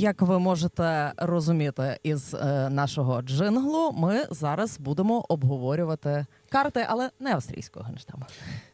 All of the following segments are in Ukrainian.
Як ви можете розуміти із е, нашого джинглу, ми зараз будемо обговорювати карти, але не австрійського генштабу.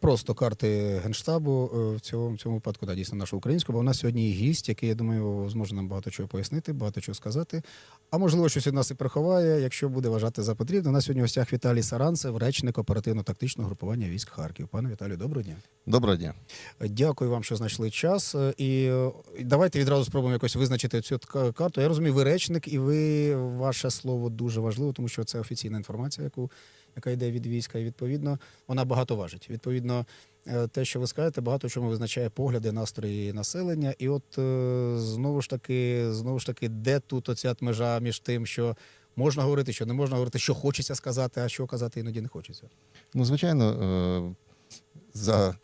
Просто карти генштабу е, в цьому, в цьому випадку, да, дійсно нашого українського. Бо у нас сьогодні є гість, який, я думаю, зможе нам багато чого пояснити, багато чого сказати. А можливо, щось від нас і приховає, якщо буде вважати за потрібне. У нас сьогодні в гостях Віталій Саранцев, речник оперативно-тактичного групування військ Харків. Пане Віталію, доброго дня. Доброго дня. Дякую вам, що знайшли час. Е, І е, давайте відразу спробуємо якось визначити цю карту. Я розумію, ви речник, і ви ваше слово дуже важливо, тому що це офіційна інформація, яку яка йде від війська, і відповідно вона багато важить. Відповідно, е, те, що ви скажете, багато чому визначає погляди, настрої населення. І от е, знову ж таки, знову ж таки, де тут оця межа між тим, що можна говорити, що не можна говорити, що хочеться сказати, а що казати іноді не хочеться. Ну, звичайно, е, за,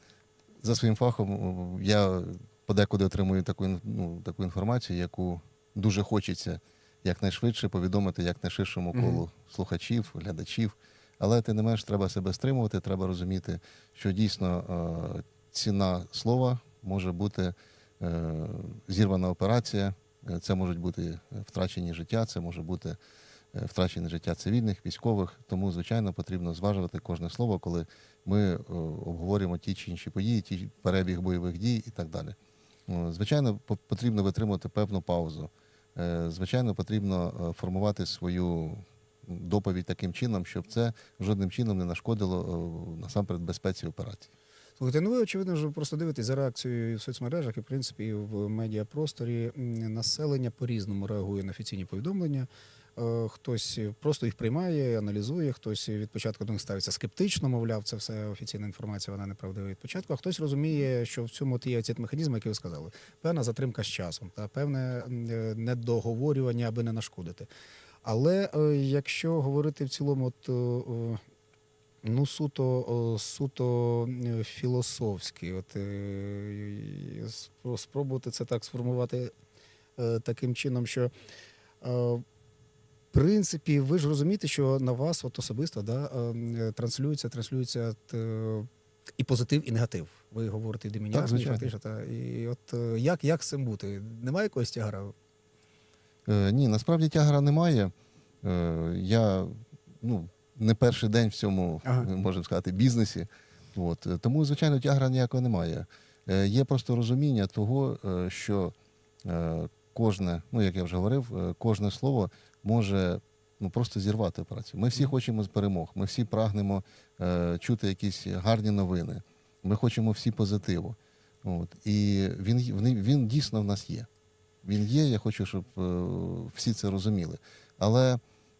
за своїм фахом я подекуди отримую таку, ну, таку інформацію, яку дуже хочеться якнайшвидше повідомити якнайширшому колу слухачів, глядачів. Але ти не менш треба себе стримувати, треба розуміти, що дійсно е, ціна слова може бути е, зірвана операція, е, це можуть бути втрачені життя, це може бути втрачені життя цивільних, військових. Тому, звичайно, потрібно зважувати кожне слово, коли ми обговорюємо ті чи інші події, ті перебіг бойових дій і так далі. Звичайно, по- потрібно витримувати певну паузу. Звичайно, потрібно формувати свою доповідь таким чином, щоб це жодним чином не нашкодило е, насамперед безпеці операції. Слухайте, ну ви очевидно ж просто дивитесь за реакцією в соцмережах, і в принципі і в медіапросторі. Населення по-різному реагує на офіційні повідомлення. Е, Хтось просто їх приймає, аналізує, хтось від початку до них ставиться скептично, мовляв, це все офіційна інформація, вона неправдива від початку. А хтось розуміє, що в цьому от є ці механізми, які ви сказали. Певна затримка з часом та певне е, недоговорювання, аби не нашкодити. Але е, якщо говорити в цілому, от е, е, Ну, суто, суто е, філософськи. От, спробувати це так сформувати таким чином, що в принципі, ви ж розумієте, що на вас от особисто да, транслюється, транслюється от, і позитив, і негатив. Ви говорите звичайно. та, і от як, як з цим бути? Немає якогось тягара? Е, ні, насправді тягара немає. Е, я ну, не перший день в цьому, Ага. можемо сказати, бізнесі. От. е, Тому, звичайно, тягара ніякого немає. Е, є просто розуміння того, що е, кожне, ну як я вже говорив, кожне слово може ну, просто зірвати операцію. Ми всі хочемо перемог, ми всі прагнемо е, чути якісь гарні новини. Ми хочемо всі позитиву. От. І він, він, він дійсно в нас є. Він є, я хочу, щоб е, всі це розуміли. Але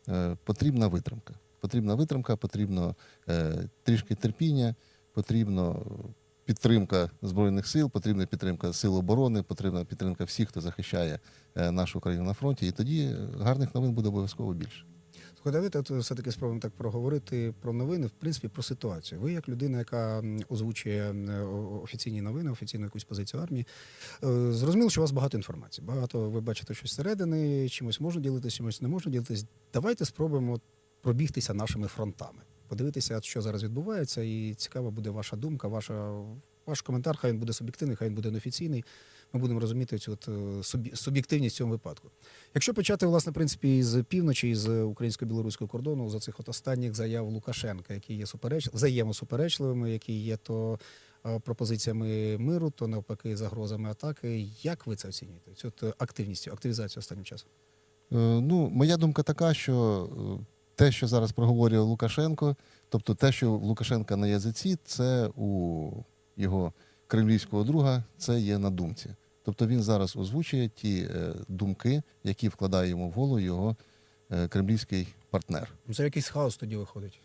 е, потрібна витримка. Потрібна витримка, потрібно е, трішки терпіння, потрібно підтримка Збройних сил, потрібна підтримка сил оборони, потрібна підтримка всіх, хто захищає нашу країну на фронті. І тоді гарних новин буде обов'язково більше. Давайте все-таки спробуємо так проговорити про новини, в принципі, про ситуацію. Ви, як людина, яка озвучує офіційні новини, офіційну якусь позицію армії, е, зрозуміло, що у вас багато інформації. Багато ви бачите щось зсередини, чимось можна ділитися, чимось не можна ділитися. Давайте спробуємо пробігтися нашими фронтами, подивитися, що зараз відбувається, і цікава буде ваша думка, ваша. Ваш коментар, хай він буде суб'єктивний, хай він буде неофіційний. Ми будемо розуміти цю от, е, суб'єктивність цьому випадку. Якщо почати, власне, в принципі, з півночі, з українсько-білоруського кордону, за цих от останніх заяв Лукашенка, які є супереч... взаємосуперечливими, які є то е, пропозиціями миру, то навпаки загрозами атаки. Як ви це оцінюєте? Цю от е, активністю, активізацію останнім часом? Ну, моя думка така, що те, що зараз проговорює Лукашенко, тобто те, що Лукашенка на язиці, це у його кремлівського друга, це є на думці. Тобто він зараз озвучує ті е, думки, які вкладає йому в голову його е, кремлівський партнер. Ну, Це якийсь хаос тоді виходить.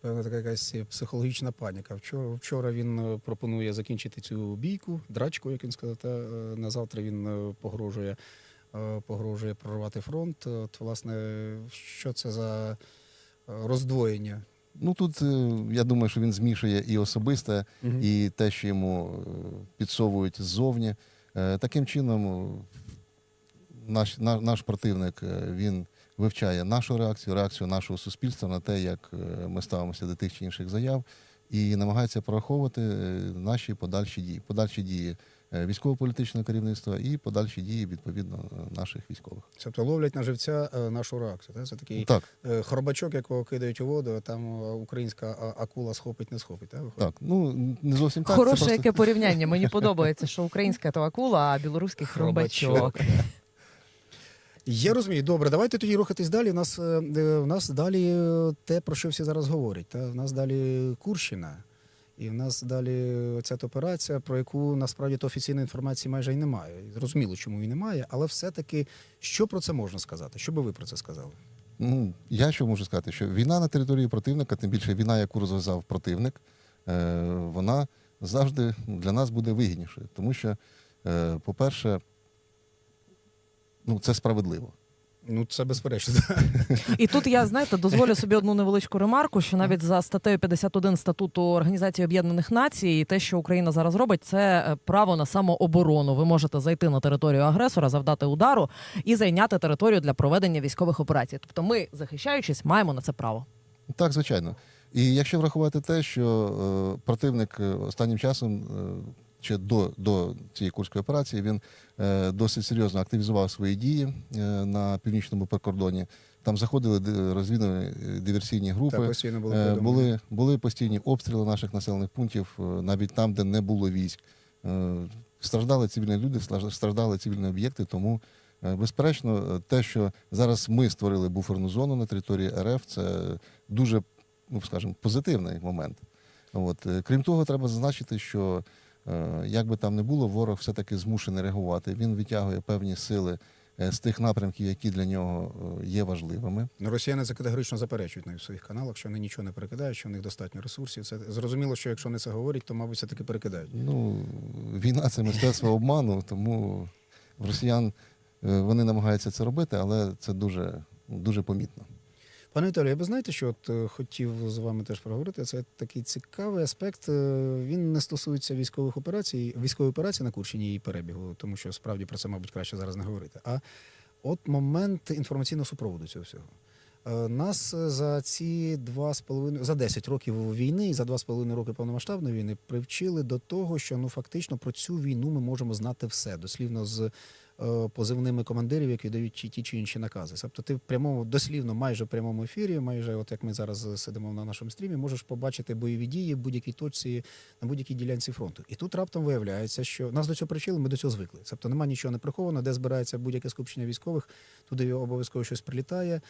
Певна така якась психологічна паніка. Вчора, вчора він е, пропонує закінчити цю бійку, драчку, як він сказав. Та, на завтра він погрожує, погрожує прорвати фронт. От, власне, що це за роздвоєння? Ну тут я думаю, що він змішує і особисте, Мгм. і те, що йому підсовують ззовні. Е, Таким чином, е, наш, наш противник е, він вивчає нашу реакцію, реакцію нашого суспільства на те, як ми ставимося до тих чи інших заяв, і намагається прораховувати наші подальші дії. Подальші дії військово-політичного керівництва і подальші дії відповідно е, наших військових. Тобто ловлять на живця е, нашу реакцію. Це такий Так, е, хробачок, якого кидають у воду, а там е, українська акула схопить, не схопить. Та? виходить? так. Ну не зовсім так. Хороше просто... яке порівняння. Мені подобається, що українська то акула, а білоруський хробачок. Я розумію. Добре, давайте тоді рухатись далі. У нас, е, е, у нас далі е, те, про що всі зараз говорять. Та? У нас далі Курщина. І в нас далі ця операція, про яку насправді то офіційної інформації майже й немає. Зрозуміло, чому її немає, але все-таки що про це можна сказати? Що би ви про це сказали? Ну, я що можу сказати, що війна на території противника, тим більше війна, яку розв'язав противник, е, вона завжди для нас буде вигіднішою. Тому що, е, по-перше, ну, це справедливо. Ну, це безперечно. І тут я знаєте, дозволю собі одну невеличку ремарку, що навіть за статтею 51 статуту Організації Об'єднаних Націй, те, що Україна зараз робить, це е, право на самооборону. Ви можете зайти на територію агресора, завдати удару і зайняти територію для проведення військових операцій. Тобто, ми, захищаючись, маємо на це право. Так, звичайно. І якщо врахувати те, що е, противник е, останнім часом, е, ще до, до цієї курської операції, він е, досить серйозно активізував свої дії е, на північному прикордоні. Там заходили ди- розвідувальні е, диверсійні групи. Так, постійно було Е. Були, були постійні обстріли наших населених пунктів, е, навіть там, де не було військ. Е, Страждали цивільні люди, страждали цивільні об'єкти. Тому, е, безперечно, те, що зараз ми створили буферну зону на території РФ, це дуже, ну скажімо, позитивний момент. От. Крім того, треба зазначити, що як би там не було, ворог все-таки змушений реагувати. Він відтягує певні сили е, з тих напрямків, які для нього е, є важливими. Ну, росіяни це категорично заперечують в своїх каналах, що вони нічого не перекидають, що в них достатньо ресурсів. Це зрозуміло, що якщо вони це говорять, то, мабуть, все таки перекидають. Ну, війна це мистецтво обману, тому в росіян е, вони намагаються це робити, але це дуже, дуже помітно. Пане Віталію, я би знаєте, що от е, хотів з вами теж проговорити. Це такий цікавий аспект. е, Він не стосується військових операцій, військової операції на Курщині і перебігу, тому що справді про це, мабуть, краще зараз не говорити. А от момент інформаційного супроводу цього всього. Е, Нас за ці два з половиною за 10 років війни і за два з половиною роки повномасштабної війни привчили до того, що ну фактично про цю війну ми можемо знати все, дослівно з позивними командирів, які дають ті, чи інші накази. Тобто ти в прямому, дослівно, майже в прямому ефірі, майже от як ми зараз сидимо на нашому стрімі, можеш побачити бойові дії в будь-якій точці на будь-якій ділянці фронту. І тут раптом виявляється, що нас до цього привчили, ми до цього звикли. Тобто немає нічого не приховано, де збирається будь-яке скупчення військових, туди обов'язково щось прилітає. Е,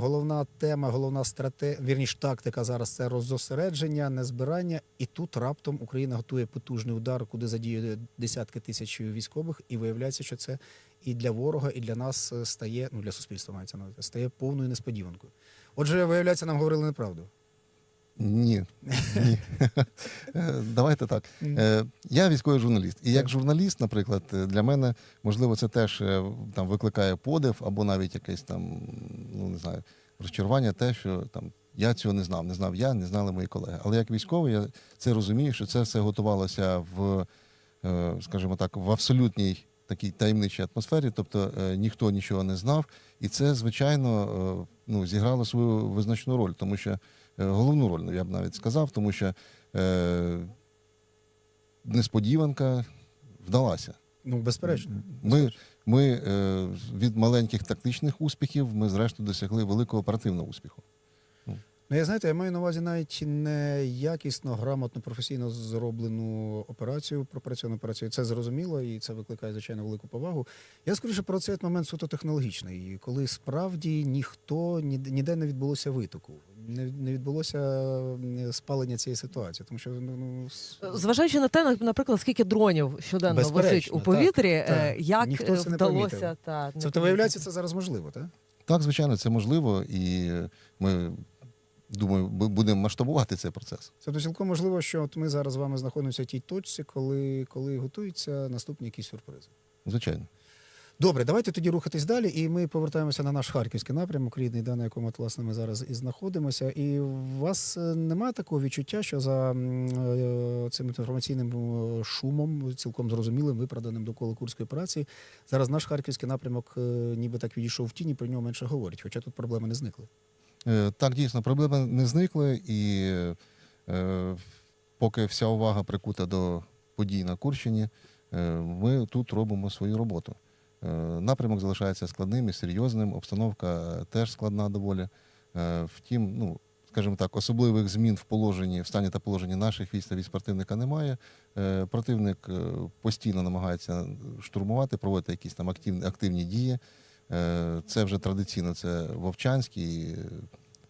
головна тема, головна стратегія, вірніш тактика зараз це роззосередження, незбирання. І тут раптом Україна готує потужний удар, куди задіює десятки тисяч військових, і виявляється, що це і для ворога, і для нас е, стає, ну для суспільства мається на увазі, стає повною несподіванкою. Отже, виявляється, нам говорили неправду. Ні. ні. Е, Давайте так. Е, Я військовий журналіст. І як журналіст, наприклад, для мене, можливо, це теж там викликає подив або навіть якесь там, ну не знаю, розчарування, те, що там я цього не знав. Не знав я, не знали мої колеги. Але як військовий, я це розумію, що це все готувалося в, скажімо так, в абсолютній такій таємничій атмосфері, тобто е, ніхто нічого не знав. І це, звичайно, е, ну, зіграло свою визначну роль, тому що е, головну роль, я б навіть сказав, тому що е, несподіванка вдалася. Ну, безперечно. Ми, ми е, від маленьких тактичних успіхів ми, зрештою, досягли великого оперативного успіху. Ну, я знаєте, я маю на увазі навіть не якісно, грамотно, професійно зроблену операцію, пропрацьовану операцію. Це зрозуміло і це викликає, звичайно, велику повагу. Я скоріше про цей момент суто технологічний, коли справді ніхто ніде ніде не відбулося витоку, не, не відбулося спалення цієї ситуації. Тому що ну, ну с- Зважаючи на те, наприклад, скільки дронів щоденно висить у повітрі, так, е, так. як Ніхто е, це вдалося помітив. та тобто, виявляється, це зараз можливо, так? Так, звичайно, це можливо, і ми, думаю, бу- будемо масштабувати цей процес. Це цілком можливо, що от ми зараз з вами знаходимося в тій точці, коли, коли готуються наступні якісь сюрпризи. Звичайно. Добре, давайте тоді рухатись далі, і ми повертаємося на наш харківський напрямок, рідний, да, на якому от, власне ми зараз і знаходимося. І у вас е, немає такого відчуття, що за е, цим інформаційним е, шумом, цілком зрозумілим, виправданим довкола курської операції, зараз наш харківський напрямок е, ніби так відійшов в тіні, про нього менше говорять, хоча тут проблеми не зникли. Е, Так, дійсно, проблеми не зникли, і е, поки вся увага прикута до подій на Курщині, е, ми тут робимо свою роботу. Е, Напрямок залишається складним і серйозним, обстановка теж складна доволі. Е, Втім, ну, скажімо так, особливих змін в положенні, в стані та положенні наших військ та військ противника немає. Е, Противник е, постійно намагається штурмувати, проводити якісь там активні, активні дії. Е, Це вже традиційно, це Вовчанський,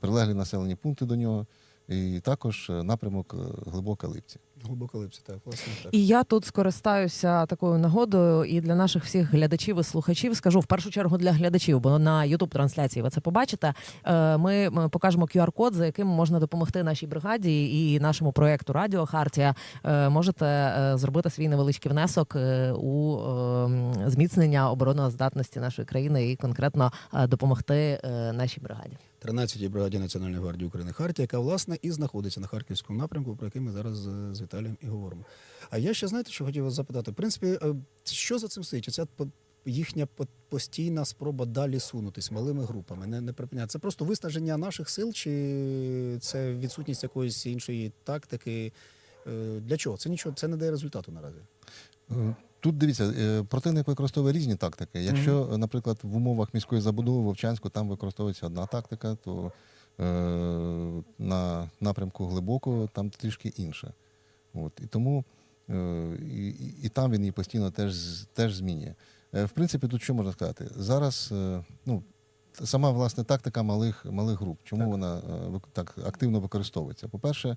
прилеглі населені пункти до нього. І також е, напрямок е, глибока липці. Глибоко липці, так, власне так. І я тут скористаюся такою нагодою і для наших всіх глядачів і слухачів скажу в першу чергу для глядачів, бо на youtube трансляції ви це побачите. Е, Ми покажемо QR-код, за яким можна допомогти нашій бригаді і нашому проєкту Радіо Хартія. Е, Можете е, зробити свій невеличкий внесок у е, зміцнення обороноздатності нашої країни і конкретно допомогти нашій бригаді. 13-й бригаді Національної гвардії України Хартія, яка власне і знаходиться на харківському напрямку, про який ми зараз е, з Віталієм і говоримо. А я ще знаєте, що хотів вас запитати? В принципі, е, що за цим стоїть? По- їхня постійна спроба далі сунутись малими групами, не, не припиняти. Це просто виснаження наших сил, чи це відсутність якоїсь іншої тактики? Е, Для чого? Це нічого, це не дає результату наразі. Тут дивіться, е, противник використовує різні тактики. Якщо, е, наприклад, в умовах міської забудови Вовчанську там використовується одна тактика, то е, на напрямку глибокого там трішки інша. От. І тому е, і, і- там він її постійно теж, теж змінює. Е, в принципі, тут що можна сказати? Зараз е, ну, сама власне тактика малих, малих груп, чому Так. вона е, так активно використовується? По-перше,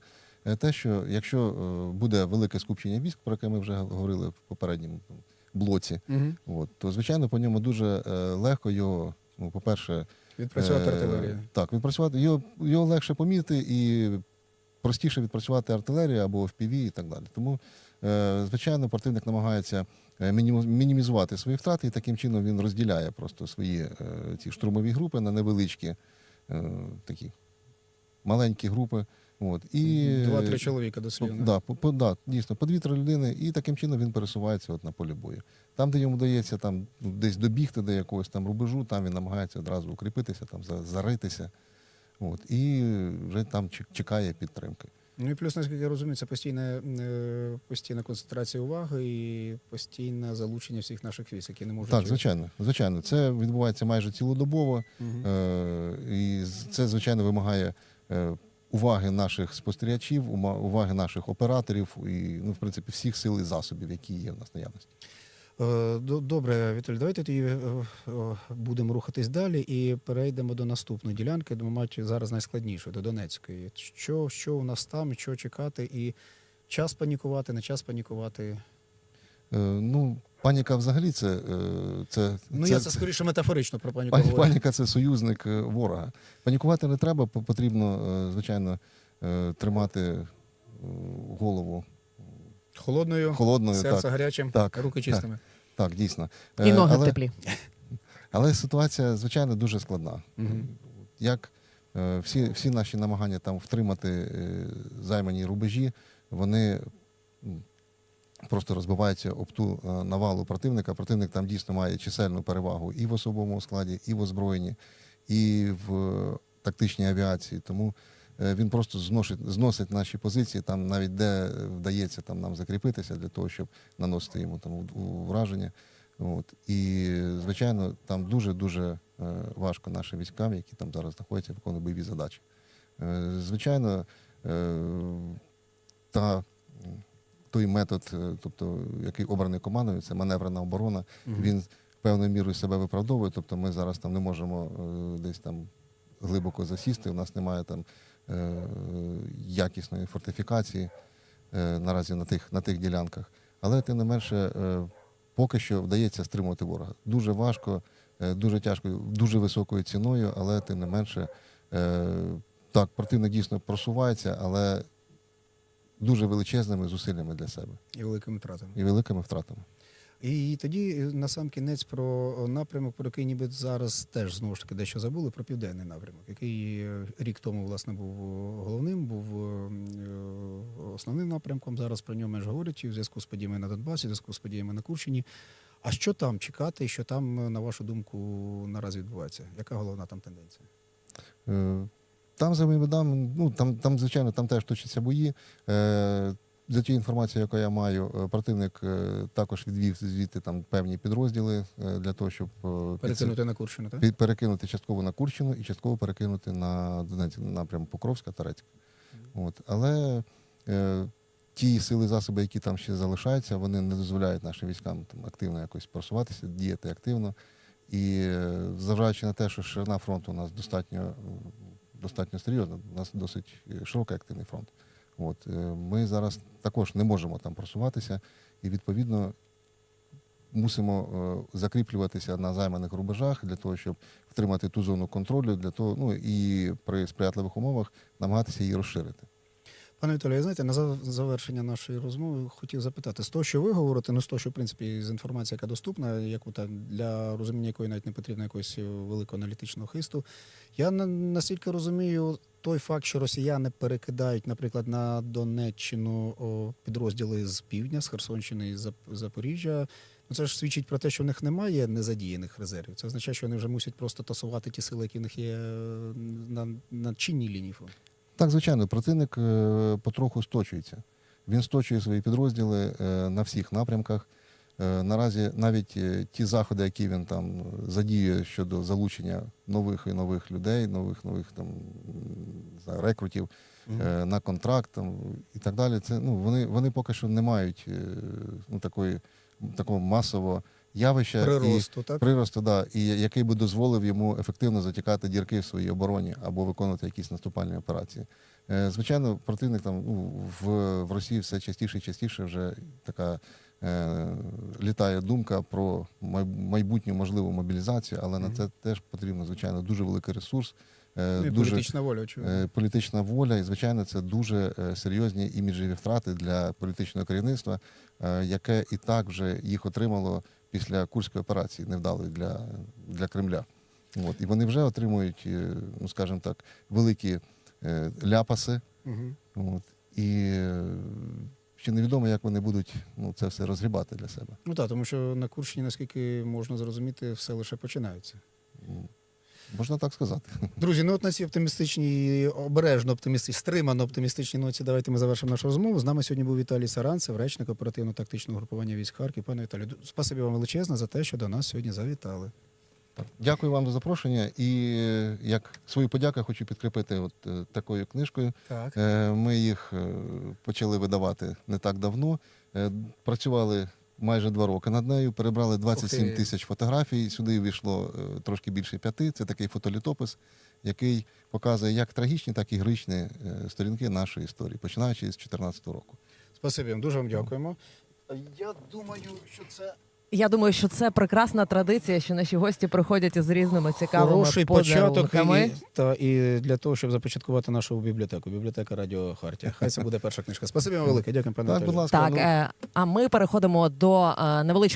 те, що якщо е, буде велике скупчення військ, про яке ми вже говорили в попередньому блоці, Угу. от, то звичайно по ньому дуже е, легко його, ну, по-перше, Відпрацювати е, артилерію. Так, відпрацювати його, його легше помітити і простіше відпрацювати артилерію або FPV і так далі. Тому, е, звичайно, противник намагається е, мінімізувати свої втрати, і таким чином він розділяє просто свої е, ці штурмові групи на невеличкі е, такі маленькі групи. От, і, Два-три чоловіка дослівно. да, по, по, да, дійсно, по дві-три людини, і таким чином він пересувається от на полі бою. Там, де йому вдається там, ну, десь добігти до якогось там рубежу, там він намагається одразу укріпитися, там, за- заритися. От, і вже там чекає підтримки. Ну і плюс, наскільки я розумію, це постійна, е, постійна концентрація уваги і постійне залучення всіх наших військ, які не можуть. Так, звичайно, звичайно, це відбувається майже цілодобово, е, і це, звичайно, вимагає е, уваги наших спостерігачів, уваги наших операторів і, ну, в принципі, всіх сил і засобів, які є в нас наявності. Е, Добре, Віталій, давайте тоді е, е, будемо рухатись далі і перейдемо до наступної ділянки, до, мабуть, зараз найскладнішої, до Донецької. Що, що у нас там, що чекати, і час панікувати, не час панікувати. Ну, паніка взагалі це. е, це Ну, я це скоріше метафорично про паніку Пані, говорю. паніка це союзник е, ворога. Панікувати не треба, по- потрібно, е, звичайно, тримати голову Холодною, холодною. серце Так, гарячим, так, руки чистими. так, дійсно. І ноги але, теплі. але ситуація, звичайно, дуже складна. Мгм. Як всі, всі наші намагання там втримати займані рубежі, вони просто розбиваються об ту е, навалу противника. Противник там дійсно має чисельну перевагу і в особовому складі, і в озброєнні, і в е, тактичній авіації. Тому е, він просто зносить, зносить наші позиції, там навіть де вдається там нам закріпитися для того, щоб наносити йому там враження. От. І, звичайно, там дуже-дуже важко нашим військам, які там зараз знаходяться, виконують бойові задачі. Звичайно, та, той метод, е, тобто, який обраний командою, це маневрена оборона, Мгм. він певною мірою себе виправдовує. Тобто ми зараз там не можемо е, десь там глибоко засісти, у нас немає там е, якісної фортифікації наразі на тих, на тих ділянках. Але тим не менше, поки що вдається стримувати ворога. Дуже важко, дуже тяжко, дуже високою ціною, але тим не менше, так, противник дійсно просувається, але дуже величезними зусиллями для себе І великими втратами. і великими втратами. І тоді е, на сам кінець про напрямок, про який ніби зараз теж знову ж таки дещо забули, про південний напрямок, який е, рік тому власне був е, головним, був е, е, основним напрямком. Зараз про нього менш говорять і в зв'язку з подіями на Донбасі, в зв'язку з подіями на Курщині. А що там чекати, і що там, е, на вашу думку, наразі відбувається? Яка головна там тенденція? Там за даними, ну там, там, звичайно, там теж точаться бої. Е, за тією інформацією, яку я маю, е, противник е, також відвів звідти там певні підрозділи е, для того, щоб Перекинути на Курщину, так? перекинути частково на Курщину і частково перекинути на Донецьк, напрям Покровська, Тарецьк. От. Але е, ті сили засоби, які там ще залишаються, вони не дозволяють нашим військам там, активно якось просуватися, діяти активно. І е, зважаючи на те, що ширина фронту у нас достатньо, достатньо серйозно. у нас досить е, широкий активний фронт. От, е, ми зараз також не можемо там просуватися, і відповідно мусимо е, закріплюватися на займаних рубежах для того, щоб втримати ту зону контролю, для того, ну і при сприятливих умовах намагатися її розширити. Пане Віталію, знаєте, на зав- завершення нашої розмови хотів запитати, з того, що ви говорите, ну з того, що в принципі з інформації, яка доступна, яку там для розуміння якої навіть не потрібно якогось великого аналітичного хисту. Я на- наскільки розумію, той факт, що росіяни перекидають, наприклад, на Донеччину підрозділи з півдня, з Херсонщини і з Зап- Запоріжжя. Ну, це ж свідчить про те, що в них немає незадіяних резервів. Це означає, що вони вже мусять просто тасувати ті сили, які в них є е, на, на чинній лінії фронту. Так, звичайно, противник е, потроху сточується. Він сточує свої підрозділи е, на всіх напрямках. Е, Наразі навіть ті заходи, які він там задіює щодо залучення нових і нових людей, нових нових там рекрутів е, на контракт там, і так далі. Це ну вони, вони поки що не мають ну, такої такого масового явища і Приросту, так? приросту, да, і який би дозволив йому ефективно затікати дірки в своїй обороні або виконувати якісь наступальні операції. Е, Звичайно, противник там ну, в, в Росії все частіше і частіше вже така е, літає думка про майбутню можливу мобілізацію, але на це теж потрібно, звичайно, дуже великий ресурс. е, Ну, і дуже політична воля, очевидно. е, політична воля, і звичайно, це дуже серйозні іміджеві втрати для політичного керівництва, яке і так вже їх отримало після курської операції, невдалої для, для Кремля. От і вони вже отримують, е, ну скажімо так, великі е, ляпаси. Угу. От, і е, ще невідомо, як вони будуть ну, це все розгрібати для себе. Ну так, тому що на Курщині, наскільки можна зрозуміти, все лише починається. Можна так сказати. Друзі, ну от на цій оптимістичній, обережно оптимістичній, стримано оптимістичній ноті. Давайте ми завершимо нашу розмову. З нами сьогодні був Віталій Саранцев, речник оперативно-тактичного групування військ Харків. Пане Віталію, спасибі вам величезне за те, що до нас сьогодні завітали. Дякую вам за запрошення. І як свою подяку хочу підкріпити от е, такою книжкою. Так. Е, Ми їх е, почали видавати не так давно. Працювали майже два роки над нею, перебрали 27 ти. тисяч фотографій. Сюди війшло е, трошки більше п'яти. Це такий фотолітопис, який показує як трагічні, так і гричні е, сторінки нашої історії, починаючи з 2014 року. Спасибі дуже вам дякуємо. Я думаю, що це Я думаю, що це прекрасна традиція, що наші гості приходять із різними цікавими хороший початок і, та, і для того, щоб започаткувати нашу бібліотеку. Бібліотека Радіо Хартія. Хай це буде перша книжка. Спасибі вам велике. Дякую, пане Так, будь ласка, Так, ну, е, а ми переходимо до е, невеличкого.